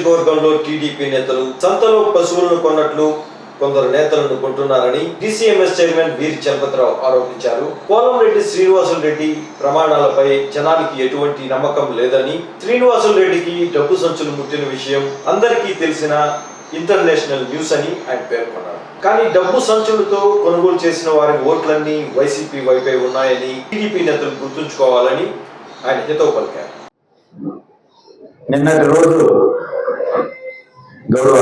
నియోజకవర్గంలో టీడీపీ నేతలు సంతలో పశువులను కొన్నట్లు కొందరు నేతలను కొంటున్నారని డిసిఎంఎస్ చైర్మన్ వీర్ చంపతరావు ఆరోపించారు. కోలంరెడ్డి శ్రీనివాసులు రెడ్డి ప్రమాణాలపై జనానికి ఎటువంటి నమ్మకం లేదని శ్రీనివాసులు రెడ్డికి డబ్బు సంచులు ముట్టిన విషయం అందరికీ తెలిసిన ఇంటర్నేషనల్ న్యూస్ అని ఆయన పేర్కొన్నారు. కానీ డబ్బు సంచులతో కొనుగోలు చేసిన వారి ఓట్లన్నీ వైసీపీ వైపే ఉన్నాయని టీడీపీ నేతలు గుర్తుంచుకోవాలని ఆయన హితవు పలికారు. నిన్నటి రోజు గౌరవ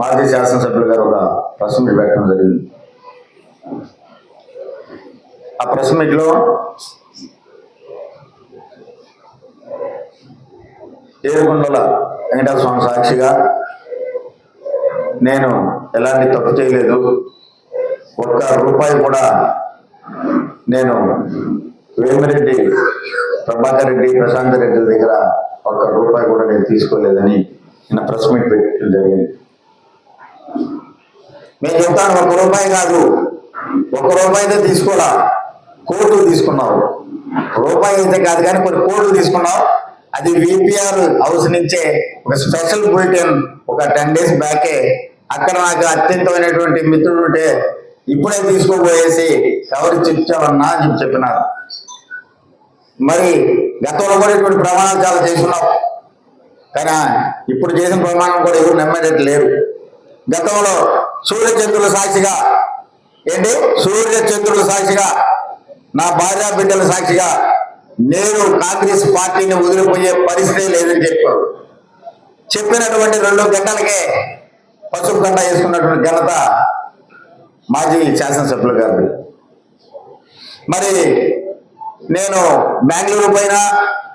మాజీ శాసనసభ్యులు గారు ఒక ప్రెస్ మీట్ పెట్టడం జరిగింది. ఆ ప్రెస్ మీట్లో ఏడుకొండల వెంకటేశ్వర స్వామి సాక్షిగా నేను ఎలాంటి తప్పు చేయలేదు. ఒక్క రూపాయి కూడా నేను వేమిరెడ్డి ప్రభాకర్ రెడ్డి ప్రశాంత్ రెడ్డి దగ్గర ఒక్క రూపాయి కూడా నేను తీసుకోలేదని నిన్న ప్రెస్ మీట్ పెట్టడం జరిగింది. నేను చెప్తాను ఒక రూపాయి కాదు. ఒక రూపాయి అయితే తీసుకోలా కోట్లు తీసుకున్నావు. రూపాయి అయితే కాదు కానీ కొన్ని కోట్లు తీసుకున్నావు. అది విపిఆర్ హౌస్ నుంచే ఒక స్పెషల్ బులెటిన్ ఒక టెన్ డేస్ బ్యాకే అక్కడ నాకు అత్యంతమైనటువంటి మిత్రుడు ఉంటే ఇప్పుడే తీసుకోబోయేసి ఎవరు చెప్తామన్నా అని చెప్పి చెప్పినారు. మరి గతంలో కూడా ఇటువంటి ప్రమాణాలు చాలా చేసుకున్నావు కానీ ఇప్పుడు చేసిన ప్రమాణం కూడా ఎవరు నమ్మేటట్టు లేరు గతంలో సూర్యచంద్రుల సాక్షిగా ఏంటి? సూర్యచంద్రుల సాక్షిగా నా భార్య బిడ్డల సాక్షిగా నేను కాంగ్రెస్ పార్టీని వదిలిపోయే పరిస్థితి లేదని చెప్పారు. చెప్పినటువంటి రెండు గంటలకే పసుపు గంట వేసుకున్నటువంటి ఘనత మాజీ శాసనసభ్యులు గారు మరి నేను బెంగళూరు పోయినా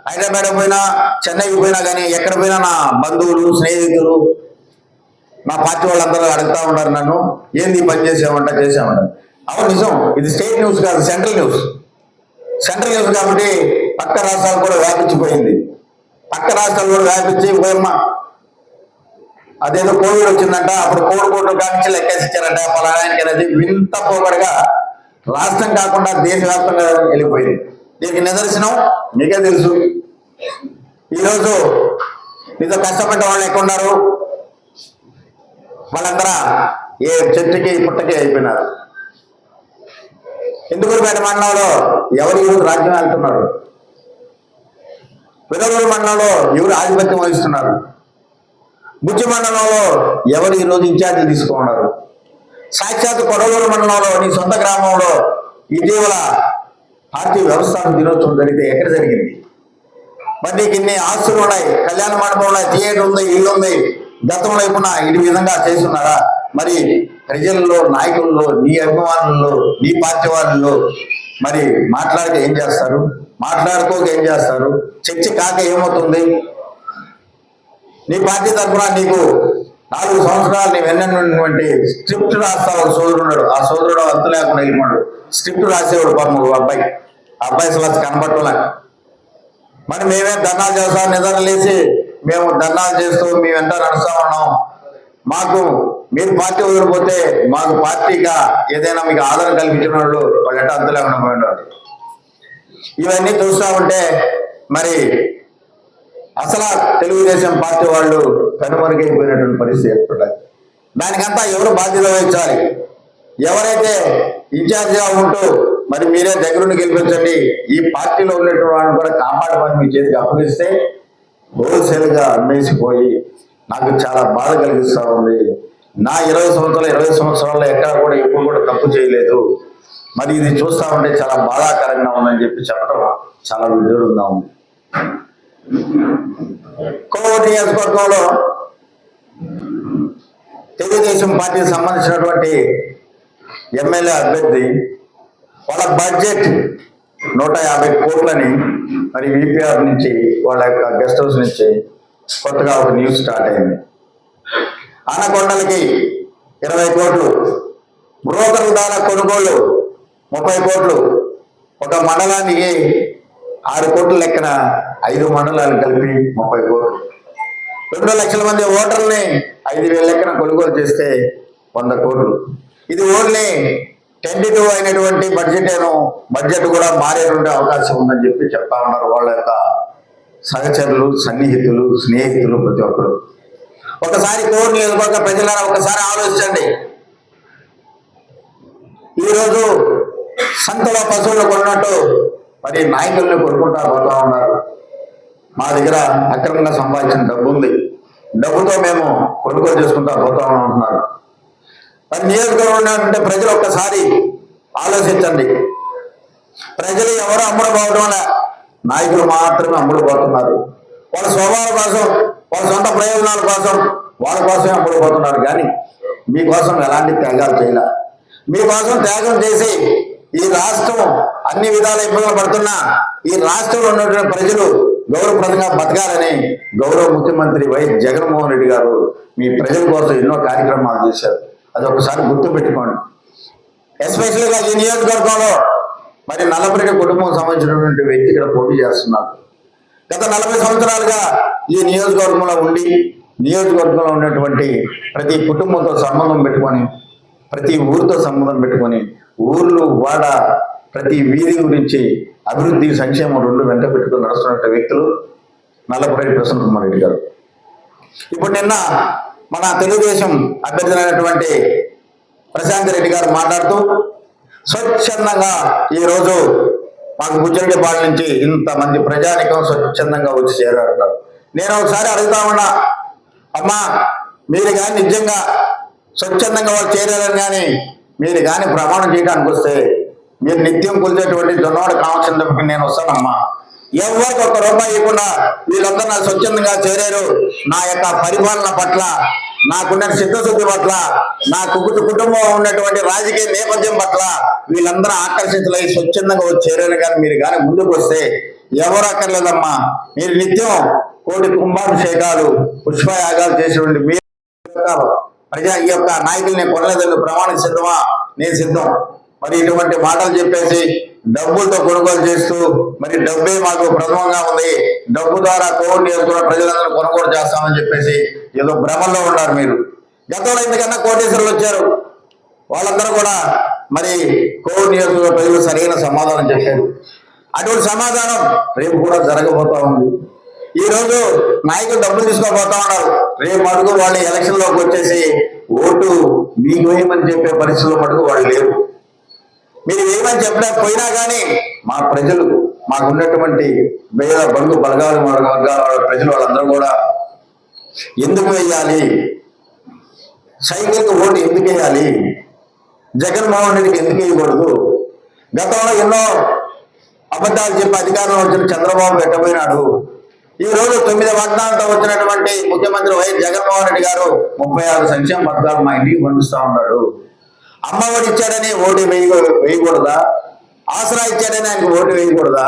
హైదరాబాద్ పోయినా చెన్నైకి పోయినా కానీ ఎక్కడ పోయినా నా బంధువులు స్నేహితులు నా పార్టీ వాళ్ళందరూ అడుగుతా ఉన్నారు నన్ను ఏంది పని చేసామంట చేసామంట అవును నిజం. ఇది స్టేట్ న్యూస్ కాదు సెంట్రల్ న్యూస్. సెంట్రల్ న్యూస్ కాబట్టి పక్క రాష్ట్రాలు కూడా వ్యాపించిపోయింది. పక్క రాష్ట్రాలు కూడా వ్యాపించి పోయమ్మ అదేదో కోవిడ్ వచ్చిందంట అప్పుడు కోడి కోట్లు కానించి లెక్కేసిచ్చారంట పలానానికి అనేది వింత పోగడగా రాష్ట్రం కాకుండా దేశవ్యాప్తంగా వెళ్ళిపోయింది. దీనికి నిదర్శనం మీకే తెలుసు. ఈరోజు మీతో కష్టపడ్డ వాళ్ళు ఎక్కడ ఉన్నారు వాళ్ళందరూ ఏ చెట్టుకి పుట్టకి అయిపోయినారు. ఇందుకూరుపేట మండలంలో ఎవరు ఈరోజు రాజ్యం వెళ్తున్నారు? వినగూరు మండలంలో ఎవరు ఆధిపత్యం వహిస్తున్నారు? బుజ్జి మండలంలో ఎవరు ఈరోజు ఇన్ఛార్జీలు తీసుకున్నారు? సాక్షాత్ కొడవలూరు మండలంలో నీ సొంత గ్రామంలో ఇటీవల పార్టీ వ్యవస్థాపక దినోత్సవం జరిగితే ఎక్కడ జరిగింది? మరి నీకు ఇన్ని ఆస్తులు ఉన్నాయి. కళ్యాణ మండపం ఉన్నాయి థియేటర్ ఉంది ఇల్లు ఉంది. గతంలో ఇప్పుడు ఈ విధంగా చేస్తున్నారా? మరి ప్రజల్లో నాయకుల్లో నీ అభిమానుల్లో నీ పార్టీ వాళ్ళలో మరి మాట్లాడితే ఏం చేస్తారు? మాట్లాడుకోక ఏం చేస్తారు? చర్చ కాక ఏమవుతుంది? నీ పార్టీ తరఫున నీకు నాలుగు సంవత్సరాలు నీ వెన్నటువంటి స్క్రిప్ట్ రాస్తా ఒక సోదరుడు. ఆ సోదరుడు అంతు లేకుండా వెళ్ళిపోయాడు. స్క్రిప్ట్ రాసేవాడు పాపం అబ్బాయి. అబ్బాయి అసలు కనబట్టలే మరి మేమే ధర్నాలు చేస్తాం నిద్ర లేచి మేము ధర్నాలు చేస్తూ మేము ఎంత నడుస్తా ఉన్నాం. మాకు మీరు పార్టీ వదిలిపోతే మాకు పార్టీగా ఏదైనా మీకు ఆదరణ కల్పించిన వాళ్ళు వాళ్ళు ఎట్లా అంత లేకుండా పోయినారు ఇవన్నీ చూస్తా ఉంటే మరి అసలు తెలుగుదేశం పార్టీ వాళ్ళు కనుమరుగైపోయినటువంటి పరిస్థితి ఏర్పడాలి దానికంతా ఎవరు బాధ్యత వహించాలి? ఎవరైతే ఇన్ఛార్జిగా ఉంటూ మరి మీరే దగ్గరుండి గెలిపించండి. ఈ పార్టీలో ఉన్నటువంటి వాళ్ళని కూడా కాపాడమని మీ చేతికి అప్పగిస్తే హోల్సేల్గా అమ్మేసిపోయి నాకు చాలా బాధ కలిగిస్తా ఉంది. నా ఇరవై సంవత్సరాలు ఇరవై సంవత్సరాల్లో ఎక్కడ కూడా ఎప్పుడు కూడా తప్పు చేయలేదు. మరి ఇది చూస్తా ఉంటే చాలా బాధాకరంగా ఉందని చెప్పి చెప్పడం చాలా విడ్డూరంగా ఉంది. కోవటి నియోజకవర్గంలో తెలుగుదేశం పార్టీకి సంబంధించినటువంటి ఎమ్మెల్యే అభ్యర్థి వాళ్ళ బడ్జెట్ నూట యాభై కోట్లని మరి విపిఆర్ నుంచి వాళ్ళ యొక్క గెస్ట్ హౌస్ నుంచి కొత్తగా ఒక న్యూస్ స్టార్ట్ అయింది. ఆనకొండలకి ఇరవై కోట్లు బ్రోకర్ల ద్వారా కొనుగోలు ముప్పై కోట్లు ఒక మండలానికి ఆరు కోట్ల లెక్కన ఐదు మండలాలు కలిపి ముప్పై కోట్లు. రెండు లక్షల మంది ఓటర్ని ఐదు వేల లెక్కన కొనుగోలు చేస్తే వంద కోట్లు. ఇది ఓన్లీ టెంటేటివ్ అయినటువంటి బడ్జెట్ బడ్జెట్ కూడా మారేటువంటి అవకాశం ఉందని చెప్పి చెప్తా ఉన్నారు వాళ్ళ యొక్క సహచరులు సన్నిహితులు స్నేహితులు ప్రతి ఒక్కరు. ఒకసారి కోర్ నియోజకవర్గ ప్రజలారా ఒకసారి ఆలోచించండి. ఈరోజు సంతలో పశువులు కొన్నట్టు మరి నాయకుల్ని కొనుక్కుంటా పోతా ఉన్నారు. మా దగ్గర అక్రమంగా సంపాదించిన డబ్బు ఉంది. డబ్బుతో మేము కొనుగోలు చేసుకుంటా పోతా ఉంటున్నారు. మరి నియోజకవర్గంలో ఉండే ప్రజలు ఒక్కసారి ఆలోచించండి. ప్రజలు ఎవరు అమ్ముడు పోవడం లే. నాయకులు మాత్రమే అమ్ముడు పోతున్నారు. వాళ్ళ స్వభావం కోసం వాళ్ళ సొంత ప్రయోజనాల కోసం వాళ్ళ కోసమే అమ్ముడు పోతున్నారు. కానీ మీకోసం ఎలాంటి త్యాగాలు చేయలే. మీకోసం త్యాగం చేసి ఈ రాష్ట్రం అన్ని విధాల ఇబ్బందులు పడుతున్నా ఈ రాష్ట్రంలో ఉన్నటువంటి ప్రజలు గౌరవప్రదంగా బతకాలని గౌరవ ముఖ్యమంత్రి వైఎస్ జగన్మోహన్ రెడ్డి గారు మీ ప్రజల కోసం ఎన్నో కార్యక్రమాలు చేశారు. అది ఒకసారి గుర్తు పెట్టుకోండి ఎస్పెషల్గా ఈ నియోజకవర్గంలో మరి నలభై కుటుంబం సంబంధించినటువంటి వ్యక్తి ఇక్కడ పోటీ చేస్తున్నారు. గత నలభై సంవత్సరాలుగా ఈ నియోజకవర్గంలో ఉండి నియోజకవర్గంలో ఉన్నటువంటి ప్రతి కుటుంబంతో సంబంధం పెట్టుకొని ప్రతి ఊరితో సంబంధం పెట్టుకొని ఊర్లు వాడ ప్రతి వీధి గురించి అభివృద్ధి సంక్షేమం రెండు వెంట పెట్టుకుని నడుస్తున్న వ్యక్తులు నల్లపరెడ్డి ప్రసన్న కుమార్ రెడ్డి గారు. ఇప్పుడు నిన్న మన తెలుగుదేశం అభ్యర్థులైనటువంటి ప్రశాంత్ రెడ్డి గారు మాట్లాడుతూ స్వచ్ఛందంగా ఈరోజు మాకు మాకు బుజ్జరెడ్డిపాడు నుంచి ఇంతమంది ప్రజానికం స్వచ్ఛందంగా వచ్చి చేరారు. నేను ఒకసారి అడుగుతా ఉన్నా అమ్మా మీరు కానీ నిజంగా స్వచ్ఛందంగా వాళ్ళు చేరారని కానీ మీరు కానీ ప్రమాణం చేయడానికి వస్తే మీరు నిత్యం కొలిచేటువంటి దొన్నవాడు కామచంద్రకి నేను వస్తానమ్మా. ఎవరికి ఒక్క రూపాయి ఇవ్వకుండా వీళ్ళందరూ నా స్వచ్ఛందంగా చేరారు. నా యొక్క పరిపాలన పట్ల నాకున్న సిద్ధశుద్ధి పట్ల నా కుటుంబ కుటుంబం ఉన్నటువంటి రాజకీయ నేపథ్యం పట్ల వీళ్ళందరూ ఆకర్షితులై స్వచ్ఛందంగా వచ్చి చేరారు కానీ మీరు కానీ ముందుకు వస్తే ఎవరు అక్కర్లేదమ్మా. మీరు నిత్యం కోటి కుంభాభిషేకాలు పుష్పయాగాలు చేసేటువంటి మీరు ప్రజా ఈ యొక్క నాయకుల్ని కొనలేదని ప్రమాణం సిద్ధమా? నేను సిద్ధం. మరి ఇటువంటి మాటలు చెప్పేసి డబ్బులతో కొనుగోలు చేస్తూ మరి డబ్బే మాకు ప్రథమంగా ఉంది. డబ్బు ద్వారా కోవిడ్ నియంత్రణ ప్రజలందరూ కొనుగోలు చేస్తామని చెప్పేసి ఏదో భ్రమంలో ఉన్నారు మీరు. గతంలో ఎందుకన్నా కోటేశ్వరులు వచ్చారు. వాళ్ళందరూ కూడా మరి కోవిడ్ నియోజకవర్గ ప్రజలు సరైన సమాధానం చెప్పారు. అటువంటి సమాధానం రేపు కూడా జరగబోతా ఉంది. ఈ రోజు నాయకులు డబ్బులు తీసుకోబోతా ఉన్నారు. రేపు అడుగు వాళ్ళు ఎలక్షన్లోకి వచ్చేసి ఓటు మీకు వేయమని చెప్పే పరిస్థితుల్లో మటుకు వాళ్ళు లేరు. మీరు ఏమని చెప్పినా పోయినా కానీ మా ప్రజలు మాకున్నటువంటి పేద బంధు బలగాలు వర్గాల వాళ్ళ ప్రజలు వాళ్ళందరూ కూడా ఎందుకు వేయాలి సైకిల్కి ఓటు ఎందుకు వేయాలి జగన్మోహన్ రెడ్డికి ఎందుకు వేయకూడదు గతంలో ఎన్నో అబద్ధాలు చెప్పి అధికారంలో వచ్చిన చంద్రబాబు పెట్టబోయినాడు. ఈ రోజు తొమ్మిది వాగ్దానాలతో వచ్చినటువంటి ముఖ్యమంత్రి వైఎస్ జగన్మోహన్ రెడ్డి గారు ముప్పై ఆరు సంక్షేమ పథకాలు మా ఇంటికి పంపిస్తా ఉన్నాడు. అమ్మఒడి ఇచ్చాడని ఓటు వేయ వేయకూడదా? ఆసరా ఇచ్చాడని ఆయనకు ఓటు వేయకూడదా?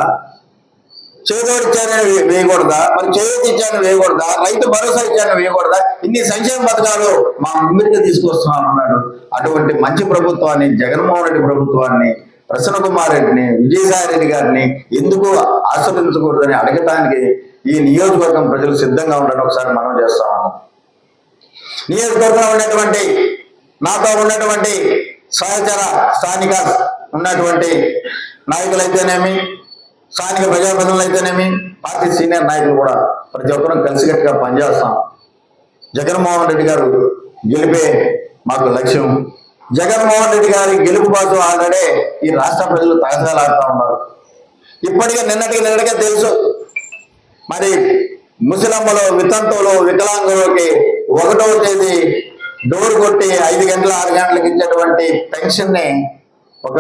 చేదోడు ఇచ్చాడని వేయకూడదా? మరి చేయూతి ఇచ్చాడని వేయకూడదా? రైతు భరోసా ఇచ్చాడని వేయకూడదా? ఇన్ని సంక్షేమ పథకాలు మా ముందుకు తీసుకొస్తున్నాను అన్నాడు. అటువంటి మంచి ప్రభుత్వాన్ని జగన్మోహన్ రెడ్డి ప్రభుత్వాన్ని ప్రసన్న కుమార్ రెడ్డిని విజయసాయి రెడ్డి గారిని ఎందుకు ఆశ్రయించకూడదని అడగటానికి ఈ నియోజకవర్గం ప్రజలు సిద్ధంగా ఉండడం ఒకసారి మనం చేస్తా ఉన్నాం. నియోజకవర్గంలో ఉన్నటువంటి నాతో ఉన్నటువంటి సహచర స్థానిక ఉన్నటువంటి నాయకులైతేనేమి స్థానిక ప్రజాప్రతినిధులు అయితేనేమి పార్టీ సీనియర్ నాయకులు కూడా ప్రతి ఒక్కరం కలిసికట్టుగా పనిచేస్తాం. జగన్మోహన్ రెడ్డి గారు గెలిపే మాకు లక్ష్యం. జగన్మోహన్ రెడ్డి గారి గెలుపు కోసం ఆల్రెడీ ఈ రాష్ట్ర ప్రజలు తగసాలాడుతూ ఉన్నారు. ఇప్పటికే నిన్నటికి నిన్నటికే తెలుసు. మరి ముసలమ్మలు వితంతువులు వికలాంగులకి ఒకటో తేదీ డోర్ కొట్టి ఐదు గంటల ఆరు గంటలకు ఇచ్చేటువంటి పెన్షన్ని ఒక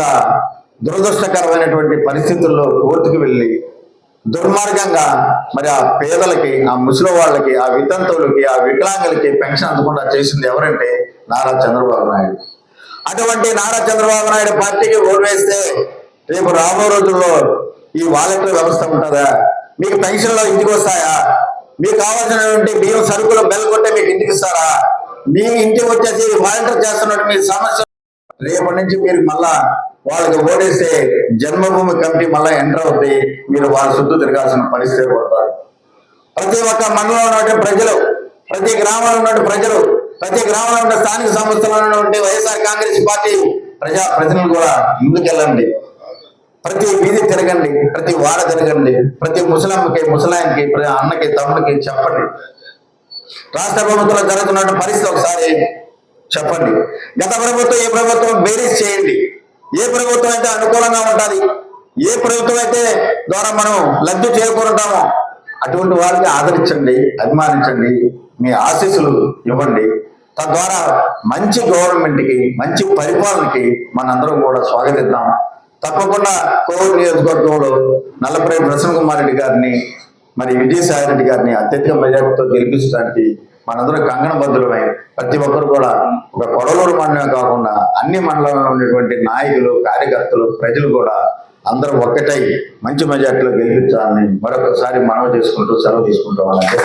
దురదృష్టకరమైనటువంటి పరిస్థితుల్లో కోర్టుకు వెళ్ళి దుర్మార్గంగా మరి ఆ పేదలకి ఆ ముసలి వాళ్ళకి ఆ వితంతువులకి ఆ వికలాంగులకి పెన్షన్ అందకుండా చేసింది ఎవరంటే నారా చంద్రబాబు నాయుడు. అటువంటి నారా చంద్రబాబు నాయుడు పార్టీకి ఓటు వేస్తే రేపు రాబో రోజుల్లో ఈ వాలెట్ల వ్యవస్థ ఉంటుందా? మీకు పెన్షన్లో ఇంటికి వస్తాయా? మీకు కావాల్సినటువంటి బియ్యం సరుకులు బెల్ కొట్టే మీకు ఇంటికి ఇస్తారా? మీ ఇంటికి వచ్చేసి వాలంటీర్ చేస్తున్నట్టు మీ సమస్య. రేపటి నుంచి మీరు మళ్ళా వాళ్ళకి ఓటేస్తే జన్మభూమి కమిటీ మళ్ళా ఎంటర్ అవుతుంది మీరు వాళ్ళ చుట్టూ తిరగాల్సిన పరిస్థితి పడతారు ప్రతి ఒక్క మండలంలో ఉన్నటువంటి ప్రజలు ప్రతి గ్రామంలో ఉన్నటువంటి ప్రజలు ప్రతి గ్రామంలో ఉన్న స్థానిక సంస్థలలో ఉండే వైఎస్ఆర్ కాంగ్రెస్ పార్టీ ప్రజా ప్రతినిధులు కూడా ముందుకెళ్ళండి. ప్రతి వీధి తిరగండి ప్రతి వాడ తిరగండి ప్రతి ముసలమ్మకి ముసలాయనకి ప్రతి అన్నకి తమ్ముడికి చెప్పండి. రాష్ట్ర ప్రభుత్వం జరుగుతున్న పరిస్థితి ఒకసారి చెప్పండి. గత ప్రభుత్వం ఏ ప్రభుత్వం బేరీస్ చేయండి. ఏ ప్రభుత్వం అయితే అనుకూలంగా ఉంటుంది ఏ ప్రభుత్వం అయితే ద్వారా మనం లబ్ధి చేకూరుతామో అటువంటి వారికి ఆదరించండి అభిమానించండి మీ ఆశీస్సులు ఇవ్వండి. తద్వారా మంచి గవర్నమెంట్కి మంచి పరిపాలనకి మనందరం కూడా స్వాగతిద్దాం. తప్పకుండా కోవిడ్ నియోజకవర్గంలో నల్లపరెడ్డి ప్రసన్న కుమార్ రెడ్డి గారిని మరి విజయసాయి రెడ్డి గారిని అత్యధిక మెజార్టీతో గెలిపించడానికి మనందరం కంగనబద్ధులమై ప్రతి ఒక్కరు కూడా ఒక కొడలూరు మండలం కాకుండా అన్ని మండలంలో ఉన్నటువంటి నాయకులు కార్యకర్తలు ప్రజలు కూడా అందరూ ఒక్కటై మంచి మెజార్టీలో గెలిపించాలని మరొకసారి మనవి చేసుకుంటూ సెలవు తీసుకుంటాం అంటే